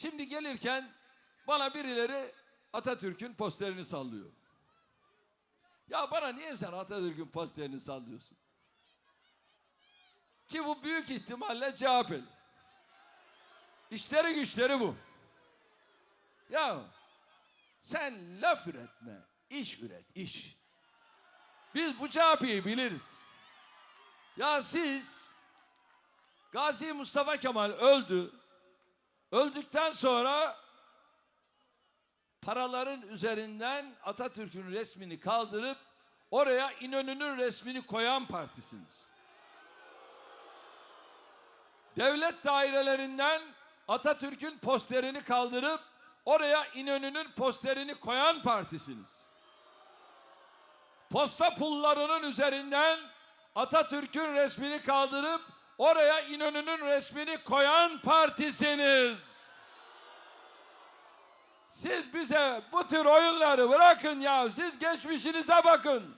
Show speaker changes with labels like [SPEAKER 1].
[SPEAKER 1] Şimdi gelirken bana birileri Atatürk'ün posterini sallıyor. Ya bana niye sen Atatürk'ün posterini sallıyorsun? Ki bu büyük ihtimalle CHP. İşleri güçleri bu. Ya sen laf üretme, iş üret, iş. Biz bu CHP'yi biliriz. Ya siz Gazi Mustafa Kemal öldü. Öldükten sonra paraların üzerinden Atatürk'ün resmini kaldırıp oraya İnönü'nün resmini koyan partisiniz. Devlet dairelerinden Atatürk'ün posterini kaldırıp oraya İnönü'nün posterini koyan partisiniz. Posta pullarının üzerinden Atatürk'ün resmini kaldırıp oraya İnönü'nün resmini koyan partisiniz. Siz bize bu tür oyunları bırakın ya. Siz geçmişinize bakın.